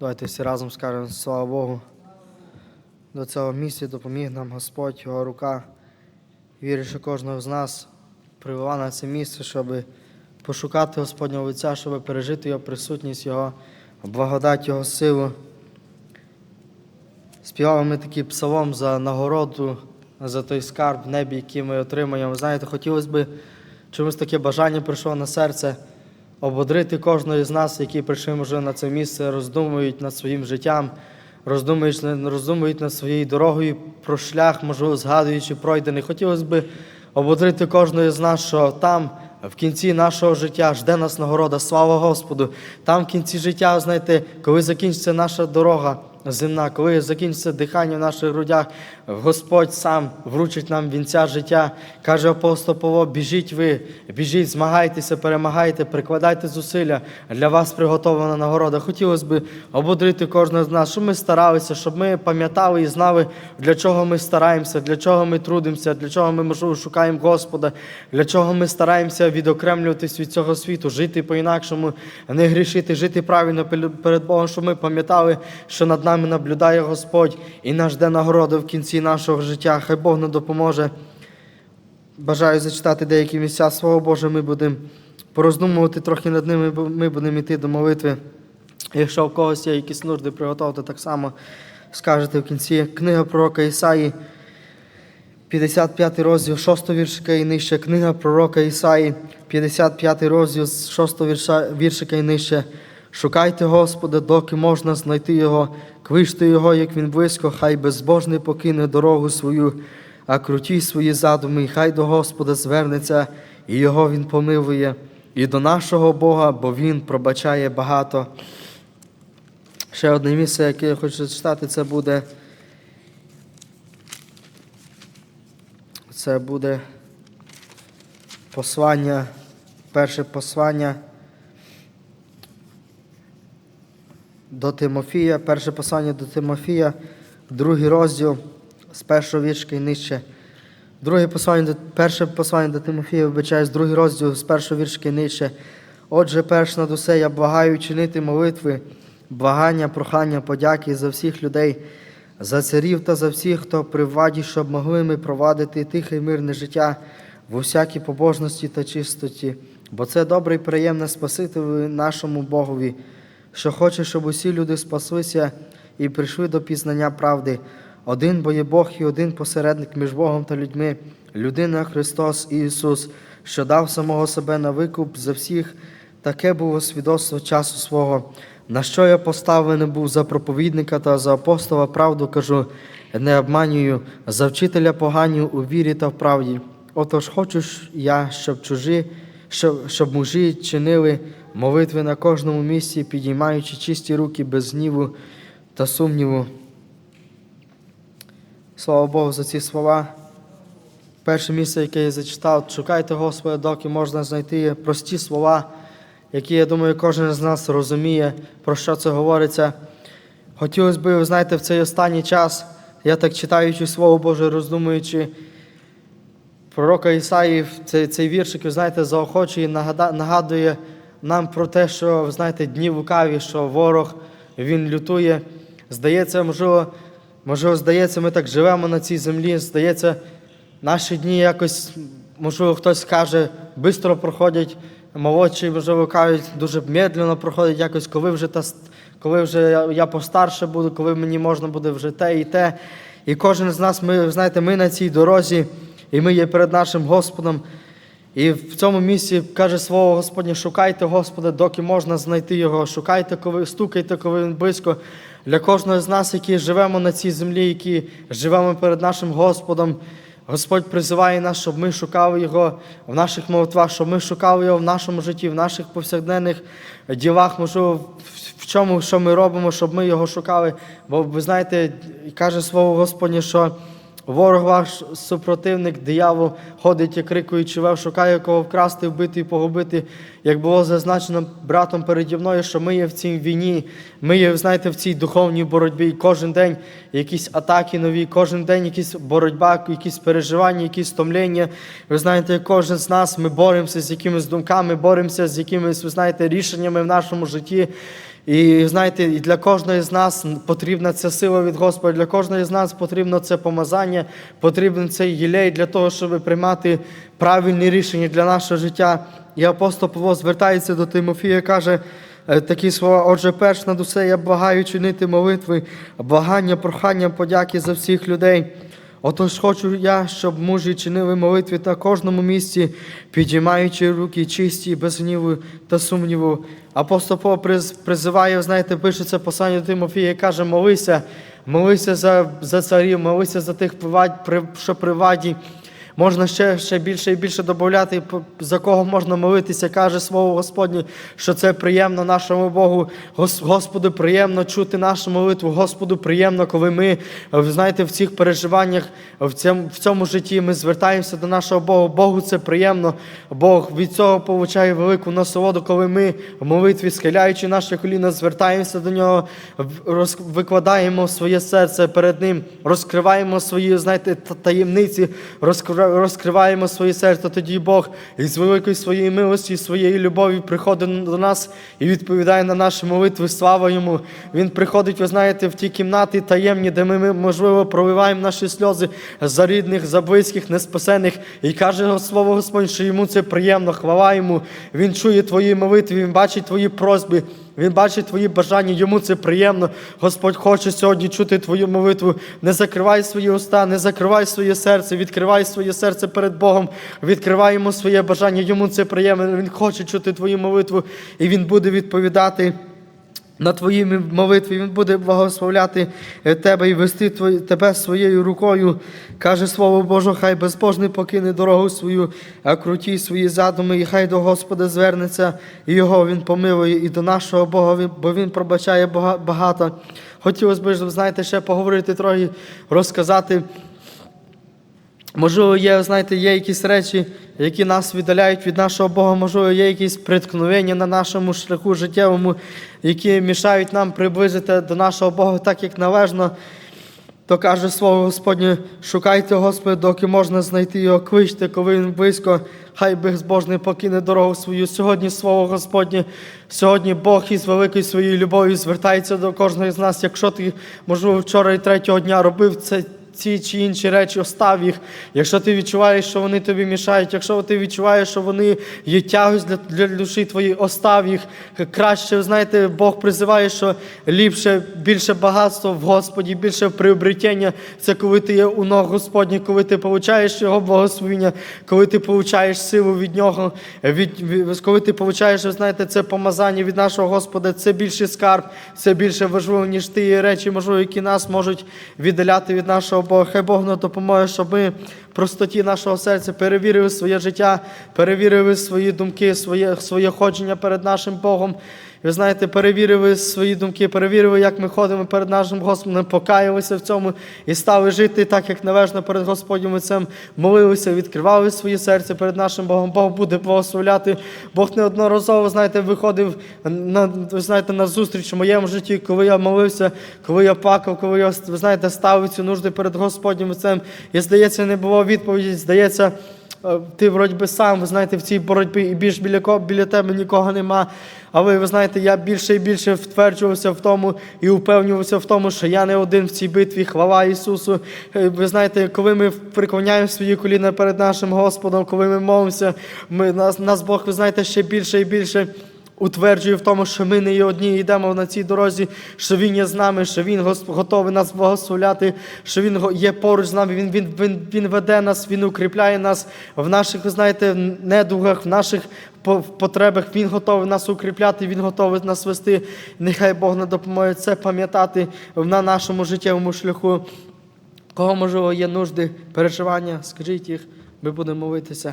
Давайте всі разом скажемо слава Богу. До цього місця допоміг нам Господь, Його рука. Вірю, що кожного з нас привела на це місце, щоб пошукати Господнього Отця, щоб пережити Його присутність, Його благодать, Його силу. Співали ми такий псалом за нагороду, за той скарб в небі, який ми отримаємо. Знаєте, хотілося б чомусь таке бажання прийшло на серце ободрити кожного з нас, які прийшли може на це місце, роздумують над своїм життям, роздумують, роздумують над своєю дорогою про шлях, можливо, згадуючи пройдений. Хотілося б ободрити кожного з нас, що там. В кінці нашого життя жде нас нагорода, слава Господу. Там в кінці життя, знаєте, коли закінчиться наша дорога земна, коли закінчиться дихання в наших грудях, Господь сам вручить нам вінця життя. Каже апостол Павло, біжіть ви, біжіть, змагайтеся, перемагайте, прикладайте зусилля. Для вас приготовлена нагорода. Хотілося б ободрити кожного з нас, щоб ми старалися, щоб ми пам'ятали і знали, для чого ми стараємося, для чого ми трудимося, для чого ми, можливо, шукаємо Господа, для чого ми стараємося відокремлюватись від цього світу, жити по-інакшому, не грішити, жити правильно перед Богом, щоб ми пам'ятали, що над нами наблюдає Господь і нас жде нагорода в кінці нашого життя. Хай Бог нам допоможе. Бажаю зачитати деякі місця Слово Боже, ми будемо пороздумувати трохи над ними, ми будемо йти до молитви. Якщо у когось є якісь нужди, приготовте так само скажете в кінці. Книга пророка Ісаї, 55 розділ, 6 віршика і нижче. Книга пророка Ісаї, 55 розділ, з 6 віршика і нижче. Шукайте Господа, доки можна знайти Його, квиште Його, як Він близько, хай безбожний покине дорогу свою, а круті свої задуми, і хай до Господа звернеться, і Його Він помилує, і до нашого Бога, бо Він пробачає багато. Ще одне місце, яке я хочу зачитати, це буде. Це буде послання, перше послання до Тимофія, перше послання до Тимофія, другий розділ з першого віршка і нижче. Друге послання перше послання до Тимофія, вибачаюсь, другий розділ з першого віршка і нижче. Отже, перш над усе я благаю чинити молитви, благання, прохання, подяки за всіх людей, за царів та за всіх, хто при владі, щоб могли ми провадити тихе і мирне життя в усякій побожності та чистоті, бо це добре і приємне Спасителю нашому Богові, що хоче, щоб усі люди спаслися і прийшли до пізнання правди. Один бо Бог і один посередник між Богом та людьми, людина Христос Ісус, що дав самого себе на викуп за всіх, таке було свідоцтво часу свого. На що я поставлений був за проповідника та за апостола правду кажу, не обманюю, за вчителя поганю у вірі та в правді. Отож хочу я, щоб чужі, щоб, щоб мужі чинили молитви на кожному місці, підіймаючи чисті руки без гніву та сумніву. Слава Богу за ці слова. Перше місце, яке я зачитав, шукайте Господа, доки можна знайти прості слова, які, я думаю, кожен з нас розуміє, про що це говориться. Хотілося б, ви знаєте, в цей останній час, я так читаючи Слово Боже, роздумуючи, пророка Ісаї, цей, цей віршик, ви знаєте, заохочує, нагада- нагадує нам про те, що, ви знаєте, дні лукаві, що ворог він лютує. Здається, можливо, можливо, здається, ми так живемо на цій землі. Здається, наші дні якось, можливо, хтось каже, швидко проходять, молодші, можливо, кажуть, дуже медленно проходять якось, коли вже та, коли вже я постарше буду, коли мені можна буде вже те і те. І кожен з нас, ми, знаєте, ми на цій дорозі, і ми є перед нашим Господом. І в цьому місці каже слово Господнє, шукайте Господа, доки можна знайти Його. Шукайте, коли стукайте, коли він близько. Для кожного з нас, які живемо на цій землі, які живемо перед нашим Господом. Господь призиває нас, щоб ми шукали Його в наших молитвах, щоб ми шукали Його в нашому житті, в наших повсякденних ділах, можливо, в- чому, що ми робимо, щоб ми його шукали. Бо ви знаєте, каже слово Господнє, що Ворог ваш супротивник, диявол, ходить і крикуючи, вев, шукає кого вкрасти, вбити і погубити. Як було зазначено братом переді мною, що ми є в цій війні, ми є, знаєте, в цій духовній боротьбі. Кожен день якісь атаки нові, кожен день якісь боротьба, якісь переживання, якісь стомлення. Ви знаєте, кожен з нас ми боремося з якимись думками, боремося з якимись, ви знаєте, рішеннями в нашому житті. І знаєте, і для кожної з нас потрібна ця сила від Господа, для кожної з нас потрібно це помазання, потрібен цей єлей для того, щоб приймати правильні рішення для нашого життя. І апостол Павло звертається до Тимофія, каже е, такі слова: отже, перш над усе я благаю чинити молитви, благання, прохання, подяки за всіх людей. Отож хочу я, щоб мужі чинили молитви на кожному місці, підіймаючи руки чисті, без гніву та сумніву. Апостол Павло приз- призиває, знаєте, пише це послання до Тимофія і каже: молися, молися за, за царів, молися за тих, що при владі. Можна ще, ще більше і більше додати, за кого можна молитися, каже слово Господнє, що це приємно нашому Богу. Господу приємно чути нашу молитву. Господу приємно, коли ми, знаєте, в цих переживаннях, в цьому, в цьому житті ми звертаємося до нашого Бога. Богу це приємно. Бог від цього получає велику насолоду, коли ми в молитві, схиляючи наше коліна, звертаємося до нього, викладаємо своє серце перед Ним, розкриваємо свої, знаєте, таємниці, розкри- розкриваємо своє серце. Тоді Бог із великої своєї милості, своєї любові приходить до нас і відповідає на наші молитви. Слава йому. Він приходить, ви знаєте, в ті кімнати таємні, де ми, можливо, проливаємо наші сльози за рідних, за близьких, неспасених. І каже слово Господь, що йому це приємно. Хвала йому. Він чує твої молитви, він бачить твої просьби. Він бачить твої бажання, йому це приємно. Господь хоче сьогодні чути твою молитву. Не закривай свої уста, не закривай своє серце, відкривай своє серце перед Богом, відкривай йому своє бажання. Йому це приємно. Він хоче чути твою молитву, і він буде відповідати. На твої молитві Він буде благословляти е, тебе і вести тебе своєю рукою. Каже слово Боже, хай безбожний покине дорогу свою, а круті свої задуми, і хай до Господа звернеться, і його Він помилує, і до нашого Бога, бо Він пробачає бага- багато. Хотілося б, знаєте, ще поговорити трохи, розказати. Можливо, є, знаєте, є якісь речі, які нас віддаляють від нашого Бога, можливо, є якісь приткновення на нашому шляху життєвому, які мішають нам приблизити до нашого Бога так, як належно. То каже слово Господнє, шукайте Господа, доки можна знайти його, кличте, коли він близько, хай безбожний покине дорогу свою. Сьогодні слово Господнє, сьогодні Бог із великою своєю любов'ю звертається до кожного з нас. Якщо ти, можливо, вчора і третього дня робив це. Ці чи інші речі остав їх. Якщо ти відчуваєш, що вони тобі мішають, якщо ти відчуваєш, що вони є тягось для, для душі твоєї, остав їх. Краще, знаєте, Бог призиває, що ліпше, більше багатство в Господі, більше приобретення. Це коли ти є у ног Господні, коли ти получаєш Його благословення, коли ти получаєш силу від Нього, від, коли ти получаєш, знаєте, це помазання від нашого Господа, це більший скарб, це більше важливо, ніж ті речі, можливо, які нас можуть віддаляти від нашого Бога. Хай Бог нам допоможе, щоб ми в простоті нашого серця перевірили своє життя, перевірили свої думки, своє, своє ходження перед нашим Богом. Ви знаєте, перевірили свої думки, перевірили, як ми ходимо перед нашим Господом, покаялися в цьому і стали жити так, як належно перед Господнім Отцем, молилися, відкривали своє серце перед нашим Богом. Бог буде благословляти. Бог неодноразово, знаєте, виходив на, ви знаєте, на зустріч у моєму житті, коли я молився, коли я плакав, коли я, ви знаєте, ставив цю нужди перед Господнім Отцем. І здається, не було відповіді, здається. Е, Ти вроді би сам, ви знаєте, в цій боротьбі і більш біля біля тебе нікого нема. Але ви знаєте, я більше і більше втверджувався в тому і упевнювався в тому, що я не один в цій битві. Хвала Ісусу. Е, Ви знаєте, коли ми приклоняємо свої коліна перед нашим Господом, коли ми молимося, ми, нас, нас Бог, ви знаєте, ще більше і більше. Утверджує в тому, що ми не одні йдемо на цій дорозі, що Він є з нами, що Він готовий нас благословляти, що Він є поруч з нами, Він, він, він, він веде нас, Він укріпляє нас в наших, ви знаєте, недугах, в наших потребах. Він готовий нас укріпляти, Він готовий нас вести. Нехай Бог нам допоможе це пам'ятати на нашому життєвому шляху. Кого, можливо, є нужди, переживання, скажіть їх, ми будемо молитися.